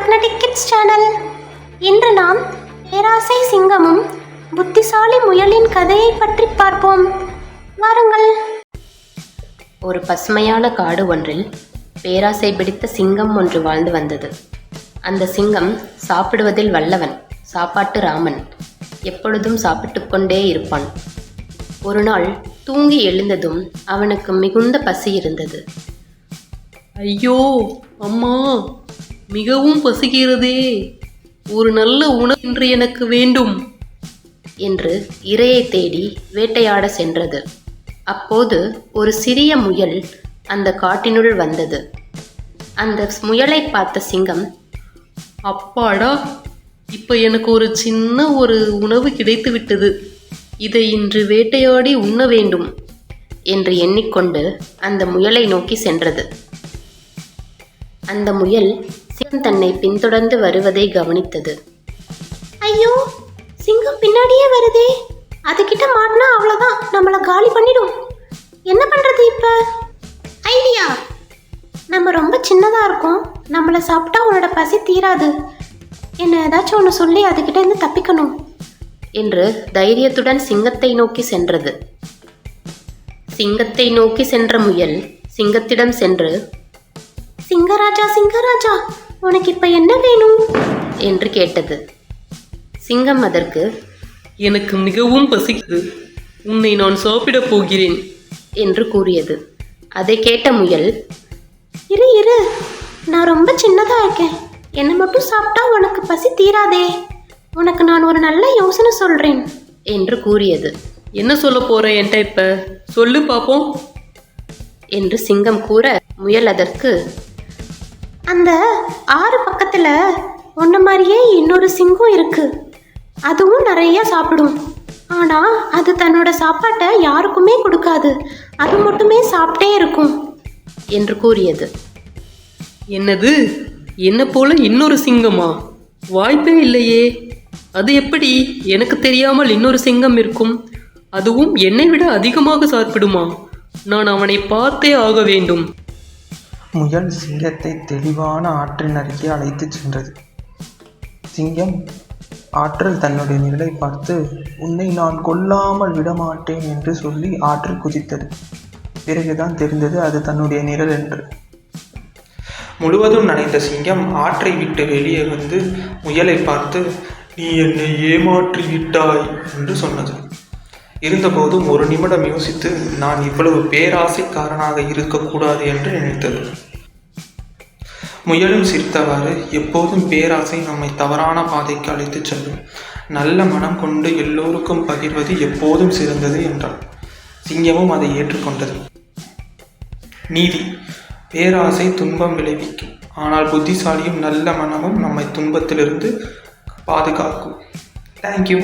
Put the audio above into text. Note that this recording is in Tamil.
மேக்னட்டிக் கிட்ஸ் சேனல் இன்று நாம் பேராசை சிங்கமும் புத்திசாலி முயலின் கதையை பற்றி பார்ப்போம். வாருங்கள். ஒரு பசுமையான காடு ஒன்றில் பேராசை பிடித்த சிங்கம் ஒன்று வாழ்ந்து வந்தது. அந்த சிங்கம் சாப்பிடுவதில் வல்லவன் சாப்பாட்டு ராமன். எப்பொழுதும் சாப்பிட்டுக் கொண்டே இருப்பான். ஒரு நாள் தூங்கி எழுந்ததும் அவனுக்கு மிகுந்த பசி இருந்தது. ஐயோ அம்மா! மிகவும் பசிக்கிறதே. ஒரு நல்ல உணவு இன்று எனக்கு வேண்டும் என்று இரையை தேடி வேட்டையாட சென்றது. அப்போது ஒரு சிறிய முயல் அந்த காட்டினுள் வந்தது. அந்த முயலை பார்த்த சிங்கம் அப்பாடா இப்போ எனக்கு ஒரு சின்ன ஒரு உணவு கிடைத்து விட்டது இதை இன்று வேட்டையாடி உண்ண வேண்டும் என்று எண்ணிக்கொண்டு அந்த முயலை நோக்கி சென்றது. அந்த முயல் சிங்கம் தன்னை பின்தொடர்ந்து வருவதை கவனித்தது. ஐயோ சிங்கம் பின்னாடியே வருதே. அதுகிட்ட மாட்டினா அவ்வளோதான் நம்மளை காலி பண்ணிடும். என்ன பண்ணுறது இப்போ? ஐடியா. நம்ம ரொம்ப சின்னதாக இருக்கோம். நம்மளை சாப்பிட்டா உன்னோட பசி தீராது. என்ன ஏதாச்சும் ஒன்று சொல்லி அதுகிட்ட இருந்து தப்பிக்கணும். என்று தைரியத்துடன் சிங்கத்தை நோக்கி சென்றது. சிங்கத்தை நோக்கி சென்ற முயல் சிங்கத்திடம் சென்று சிங்கராஜா சிங்கராஜா. உனக்கு இப்போ என்ன வேணும்? என்று கேட்டது. சிங்கம் அதற்கு எனக்கு மிகவும் பசிக்குது உன்னை நான் சாப்பிடப் போகிறேன். என்று கூறியது. அதை கேட்ட முயல் இரு இரு நான் ரொம்ப சின்னதாக இருக்கேன். என்னை மட்டும் சாப்பிட்டா உனக்கு பசி தீராதே. உனக்கு நான் ஒரு நல்ல யோசனை சொல்கிறேன் என்று கூறியது. என்ன சொல்ல போற என்கிட்ட இப்ப? சொல்லு பாப்போம். என்று சிங்கம் கூற முயல் அதற்கு அந்த ஆறு பக்கத்தில் ஒன்றை மாதிரியே இன்னொரு சிங்கம் இருக்கு. அதுவும் நிறைய சாப்பிடும். ஆனால் அது தன்னோட சாப்பாட்டை யாருக்குமே கொடுக்காது. அது மட்டுமே சாப்பிட்டே இருக்கும். என்று கூறியது. என்னது? என்ன போல இன்னொரு சிங்கமா? வாய்ப்பே இல்லையே. அது எப்படி? எனக்கு தெரியாமல் இன்னொரு சிங்கம் இருக்கும். அதுவும் என்னை விட அதிகமாக சாப்பிடுமா? நான் அவனை பார்த்தே ஆக வேண்டும். முயல் சிங்கத்தை தெளிவான ஆற்றின் அருகே அழைத்துச் சென்றது. சிங்கம் ஆற்றில் தன்னுடைய நிழலை பார்த்து உன்னை நான் கொல்லாமல் விடமாட்டேன் என்று சொல்லி ஆற்றில் குதித்தது. பிறகுதான் தெரிந்தது அது தன்னுடைய நிழல் என்று. முழுவதும் நனைந்த சிங்கம் ஆற்றை விட்டு வெளியே வந்து முயலை பார்த்து நீ என்னை ஏமாற்றி விட்டாய் என்று சொன்னது. இருந்தபோதும் ஒரு நிமிடம் யோசித்து நான் இவ்வளவு பேராசைக்காரனாக இருக்கக்கூடாது என்று நினைத்தது. முயலும் சிரித்தவாறு எப்போதும் பேராசை நம்மை தவறான பாதைக்கு அழைத்துச் செல்லும். நல்ல மனம் கொண்டு எல்லோருக்கும் பகிர்வது எப்போதும் சிறந்தது என்றார் சிங்கமும் அதை ஏற்றுக்கொண்டது. நீதி பேராசை துன்பம் விளைவிக்கும். ஆனால் புத்திசாலியும் நல்ல மனமும் நம்மை துன்பத்திலிருந்து பாதுகாக்கும். தேங்க்யூ